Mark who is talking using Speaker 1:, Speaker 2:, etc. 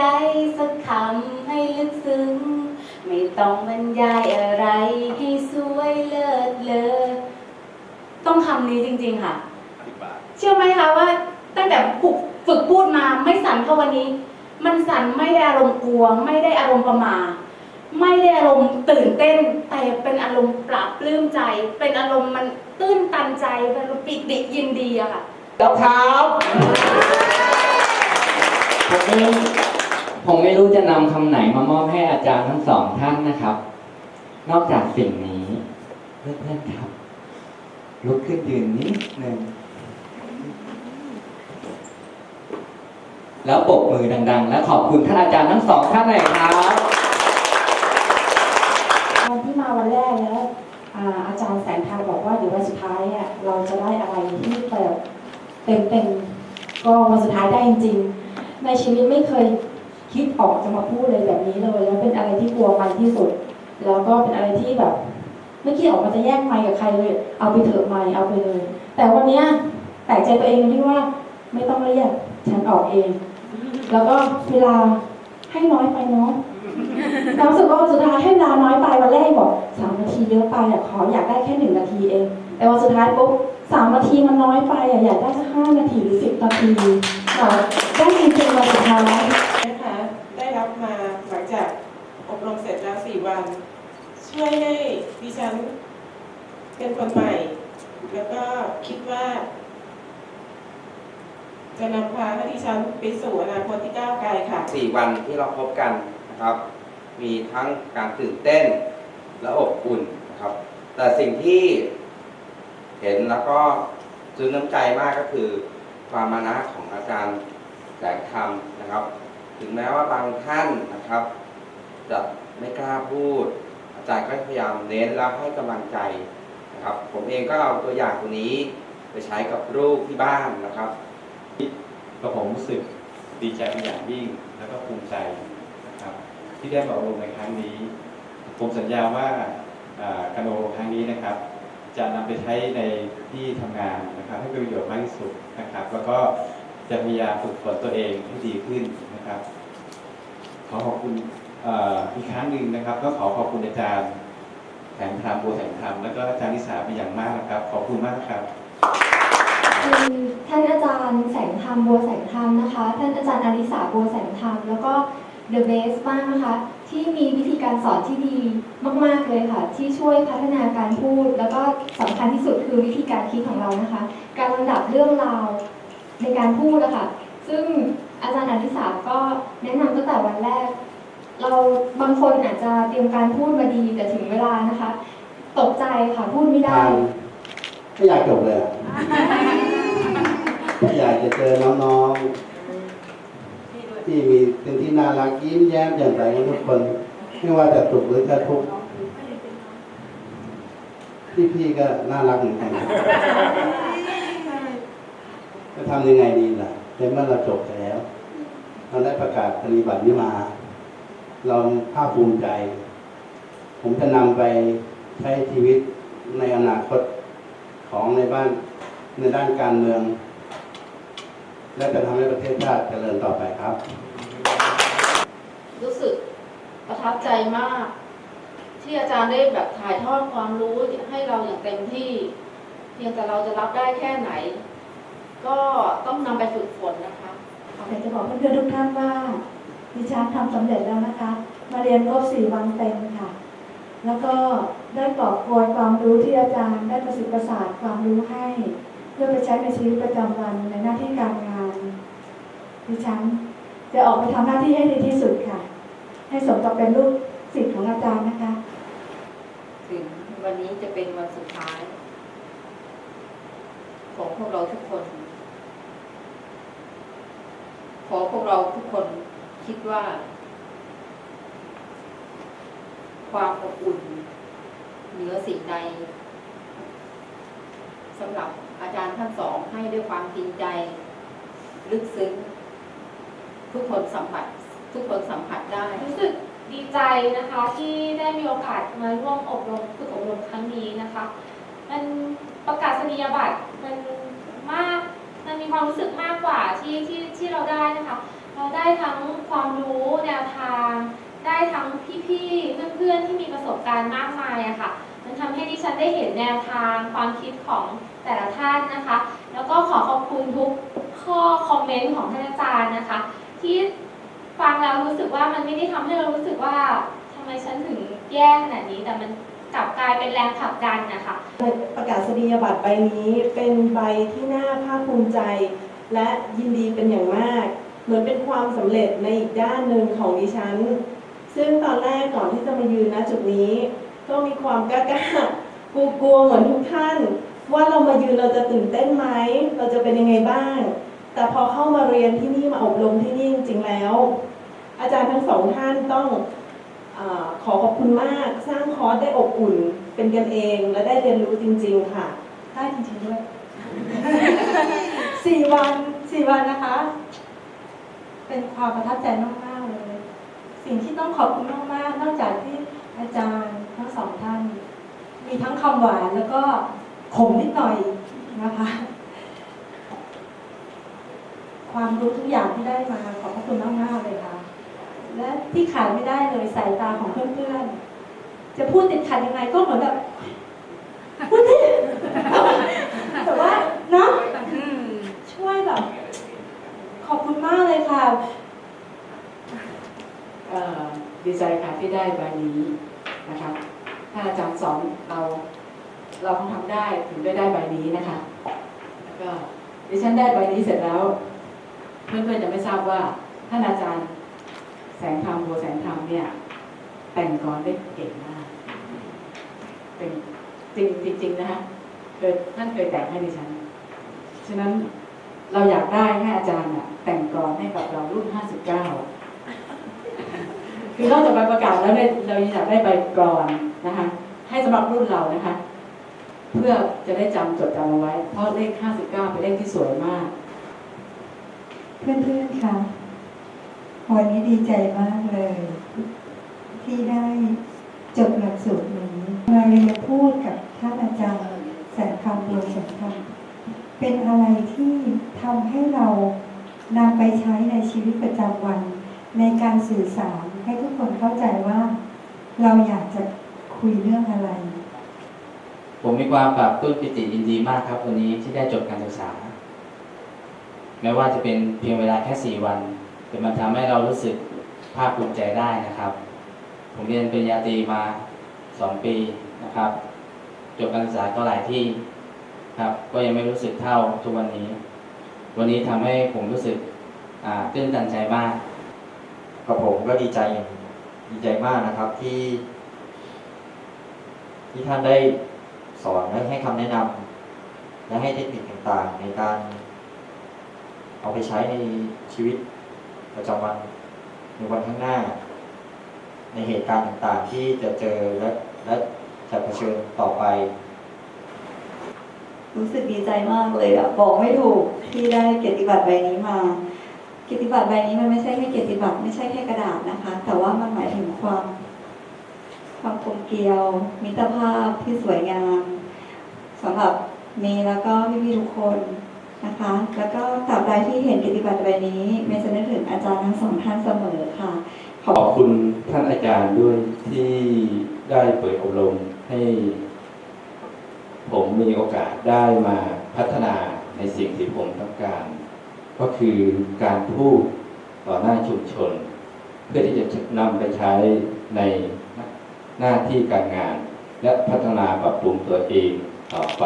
Speaker 1: ดๆสักคำให้ลึกซึ้ง ไม่ต้องบรรยายอะไรให้สวยเลิศเลอต้องคำนี้จริง ๆ ค่ะ เชื่อไหมคะว่า ตั้งแต่ฝึกฝึกพูดมาไม่สั่นเท่าวันนี้ มันสั่นไม่ได้อารมณ์กลัว ไม่ได้อารมณ์ประหมาไม่ได้อารมณ์ตื่นเต้น แต่เป็นอารมณ์ปรับปลื้มใจ เป็นอารมณ์มันตื้นตันใจเป็นอารมณ์ปิติยินดีอะค่ะ
Speaker 2: แล้วครับผมไม่ ผมไม่รู้จะนำคำไหนมามอบให้อาจารย์ทั้งสองท่านนะครับ นอกจากสิ่งนี้เพื่อนๆครับ ลุกขึ้นยืนนิดหนึ่งแล้วปรบมือดัง ๆ และขอบคุณท่านอาจารย์ทั้งสองท่านหน่อยครับ
Speaker 3: ตอนที่มาวันแรกแล้วอ่าอาจารย์แสงทางบอกว่าเดี๋ยววันสุดท้ายอะเราจะได้อะไรที่แบบเต็มเต็มๆก็วันสุดท้ายได้จริง ๆ ในชีวิตไม่เคย คิดออกจะมาพูดเลยแบบนี้เลย แล้วเป็นอะไรที่กลัวมันที่สุด แล้วก็เป็นอะไรที่แบบไม่คิดออกมาจะแย่งไมค์กับใครเลย เอาไปเถอะไมค์เอาไปเลย แต่วันเนี้ยแปลกใจตัวเองที่ว่าไม่ต้องเรียกฉันออกเอง แล้วก็เวลาให้น้อยไปเนาะเรารู้สึกว่าวันสุดท้ายให้เวลาน้อยไปวันแรกบอกสามนาทีเยอะไปอะขออยากได้แค่หนึ่งนาทีเอง แต่วันสุดท้ายปุ๊บสามนาทีมันน้อยไปอะอยากได้สักห้านาทีหรือสิบนาทีค่ะได้จริงๆวันสุดท้าย
Speaker 4: รับมาหลังจากอบรมเสร็จแล้วสี่วัน ช่วยให้ดิฉันเป็นคนใหม่ แล้วก็คิดว่า จะนำพาให้ดิฉันไปสู่อนาคตที่ก้าวไกลค่ะ
Speaker 5: สี่วันที่เราพบกันนะครับ มีทั้งการตื่นเต้นและอบอุ่นนะครับ แต่สิ่งที่เห็นแล้วก็ซึ้งน้ำใจมากก็คือความมานะของอาจารย์แสงธรรมนะครับ ถึงแม้ว่าบางท่านนะครับ จะไม่กล้าพูด อาจารย์ก็พยายามเน้นแล้วให้กำลังใจนะครับ ผมเองก็เอาตัวอย่างตัวนี้ไปใช้กับลูกที่บ้านนะครับ
Speaker 6: ก็ผมรู้สึกดีใจเป็นอย่างยิ่งแล้วก็ภูมิใจนะครับ ที่ได้มาอบรมในครั้งนี้ ผมสัญญาว่าอ่าการอบรมครั้งนี้นะครับ จะนำไปใช้ในที่ทำงานนะครับ ให้เป็นประโยชน์มากที่สุดนะครับ แล้วก็ จะพยายามฝึกฝนตัวเองให้ดีขึ้นนะครับ ขอขอบคุณอ,อีกครั้งหนึ่งนะครับ ก็ขอขอบคุณอาจารย์แสงธรรมบัวแสงธรรมแล้วก็อาจารย์นิสาเป็นอย่างมากนะครับ ขอบคุณมากครับ
Speaker 7: ท่านอาจารย์แสงธรรมบัวแสงธรรมนะคะ ท่านอาจารย์อาริสาบัวแสงธรรมแล้วก็ The Best มากนะคะ ที่มีวิธีการสอนที่ดีมาก ๆ เลยค่ะ ที่ช่วยพัฒนาการพูด แล้วก็สำคัญที่สุดคือวิธีการคิดของเรานะคะ การลำดับเรื่องราว ในการพูดนะคะซึ่งอาจารย์อาริสาก็แนะนำตั้งแต่วันแรก เราบางคนอาจจะเตรียมการพูดมาดีแต่ถึงเวลานะคะ ตกใจค่ะพูดไม่ได้
Speaker 8: ทางไม่อยากจบเลยอะไม่อยากจะเจอน้องๆที่มีเป็นที่น่ารักยิ้มแย้มแจ่มใสกันทุกคนไม่ว่าจะสุขหรือจะทุกข์พี่ๆก็น่ารักเหมือนกัน จะทำยังไงดีล่ะในเมื่อเราจบแล้ว เราได้ประกาศปฏิบัตินี้มา เราภาคภูมิใจ ผมจะนำไปใช้ชีวิตในอนาคตของในบ้านในด้านการเมือง และจะทำให้ประเทศชาติเจริญต่อไปครับ
Speaker 9: รู้สึกประทับใจมาก ที่อาจารย์ได้แบบถ่ายทอดความรู้ให้เราอย่างเต็มที่ เพียงแต่เราจะรับได้แค่ไหน ก็ต้องนำไปฝึกฝนนะคะ
Speaker 3: อยากจะบอกเพื่อนๆทุกท่านว่าดิฉันทำสำเร็จแล้วนะคะ มาเรียนครบสี่วันเต็มค่ะ แล้วก็ได้กอบโกยความรู้ที่อาจารย์ได้ประสิทธิ์ประสาทความรู้ให้ เพื่อไปใช้ในชีวิตประจำวันในหน้าที่การงานดิฉันจะออกไปทำหน้าที่ให้ดีที่สุดค่ะ ให้สมกับเป็นลูกศิษย์ของอาจารย์นะคะ
Speaker 9: ถึงวันนี้จะเป็นวันสุดท้าย ของพวกเราทุกคน ขอพวกเราทุกคนคิดว่า ความอบอุ่นเหนือสิ่งใดสำหรับอาจารย์ท่านสองให้ด้วยความจริงใจ ลึกซึ้ง ทุกคนสัมผัส ทุกคนสัมผัสได้
Speaker 1: รู้สึกดีใจนะคะที่ได้มีโอกาสมาร่วมอบรมฝึกอบรมครั้งนี้นะคะ มันประกาศนียบัตรมันมาก
Speaker 10: มันมีความรู้สึกมากกว่าที่ที่ที่เราได้นะคะ เราได้ทั้งความรู้แนวทาง ได้ทั้งพี่ๆเพื่อนๆที่มีประสบการณ์มากมายอะค่ะ มันทำให้ดิฉันได้เห็นแนวทางความคิดของแต่ละท่านนะคะ แล้วก็ขอขอบคุณทุกข้อคอมเมนต์ของท่านอาจารย์นะคะ ที่ฟังแล้วรู้สึกว่ามันไม่ได้ทำให้เรารู้สึกว่าทำไมฉันถึงแย่ขนาดนี้แต่มัน กลับกลายเป็นแรงผลักดันนะคะ
Speaker 4: ประกาศนียบัตรใบนี้เป็นใบที่น่าภาคภูมิใจ และยินดีเป็นอย่างมาก เหมือนเป็นความสำเร็จในอีกด้านหนึ่งของดิฉัน ซึ่งตอนแรกก่อนที่จะมายืนณจุดนี้ ก็มีความกล้ากล้ากลัวกลัวเหมือนทุกท่าน ว่าเรามายืนเราจะตื่นเต้นไหมเราจะเป็นยังไงบ้าง แต่พอเข้ามาเรียนที่นี่มาอบรมที่นี่จริงๆแล้ว อาจารย์ทั้งสองท่านต้อง ขอขอบคุณมากสร้างคอร์สได้อบอุ่นเป็นกันเองและได้เรียนรู้จริง ๆ ค่ะ
Speaker 3: ได้จริงๆด้วย สี่วันสี่วันนะคะ เป็นความประทับใจมากๆเลย สิ่งที่ต้องขอบคุณมากๆนอกจากที่อาจารย์ทั้งสองท่าน มีทั้งคำหวานแล้วก็ขมนิดหน่อยนะคะ ความรู้ทุกอย่างที่ได้มาขอบพระคุณมากๆเลยค่ะ และที่ขาดไม่ได้เลยสายตาของเพื่อนๆ จะพูดติดขัดยังไงก็เหมือนแบบพูดดิแต่ว่าเนาะช่วยแบบ ขอบคุณมากเลยค่ะ
Speaker 11: ดีใจค่ะที่ได้ใบนี้นะคะถ้าอาจารย์สอนเราเราคงทำได้ถึงได้ได้ใบนี้นะคะแล้วก็ดิฉันได้ใบนี้เสร็จแล้ว เพื่อนๆจะไม่ทราบว่าท่านอาจารย์ งธรรมโบแสงธรรมเนี่ย แต่งกรได้เก่งมากเป็นจริงจริงๆนะคะเคยท่านเคยแต่งให้ดิฉัน ฉะนั้นเราอยากได้ให้อาจารย์น่ะแต่งกรให้กับเรารุ่น59คือนอกจากใบประกาศแล้วเนี่ยเราอยากได้ใบกรอนนะคะ ให้สำหรับรุ่นเรานะคะ เพื่อจะได้จำจดจำเอาไว้ เพราะเลข59เป็นเลขที่สวยมาก
Speaker 12: เพื่อนๆค่ะ วันนี้ดีใจมากเลย ที่ได้จบหลักสูตรนี้ มาเรียนพูดกับท่านอาจารย์แสงคำดวงแสงคำเป็นอะไรที่ทำให้เรานำไปใช้ในชีวิตประจำวัน ในการสื่อสารให้ทุกคนเข้าใจว่า เราอยากจะคุยเรื่องอะไร
Speaker 13: ผมมีความปรับปลื้มปิติยินดีมากครับวันนี้ที่ได้จบการศึกษา แม้ว่าจะเป็นเพียงเวลาแค่สี่วัน แต่มันทำให้เรารู้สึกภาคภูมิใจได้นะครับ ผมเรียนปริญญาตรีมาสองปีนะครับ จบการศึกษาก็หลายที่ครับ ก็ยังไม่รู้สึกเท่าทุกวันนี้ วันนี้ทำให้ผมรู้สึกอ่าตื้นตันใจมาก
Speaker 5: กับผมก็ดีใจดีใจมากนะครับที่ ที่ท่านได้สอนและให้คำแนะนำและให้เทคนิคต่างๆ ในการเอาไปใช้ในชีวิต ประจำวันในวันข้างหน้า ในเหตุการณ์ต่างๆที่จะเจอและและจะเผชิญต่อไป
Speaker 14: รู้สึกดีใจมากเลยอะบอกไม่ถูกที่ได้เกียรติบัตรใบนี้มาเกียรติบัตรใบนี้มันไม่ใช่แค่เกียรติบัตรไม่ใช่แค่กระดาษนะคะ แต่ว่ามันหมายถึงความ ความกลมเกลียว มิตรภาพที่สวยงามสำหรับเมย์แล้วก็พี่ๆทุกคน นะคะ แล้วก็ตราบใดที่เห็นเกียรติบัตรใบนี้เมย์จะนึกถึงอาจารย์ทั้งสองท่านเสมอค่ะ
Speaker 15: ขอบคุณท่านอาจารย์ด้วยที่ได้เปิดอบรมให้ ผมมีโอกาสได้มาพัฒนาในสิ่งที่ผมต้องการ ก็คือการพูดต่อหน้าชุมชน เพื่อที่จะนำไปใช้ในหน้าที่การงาน และพัฒนาปรับปรุงตัวเองต่อไป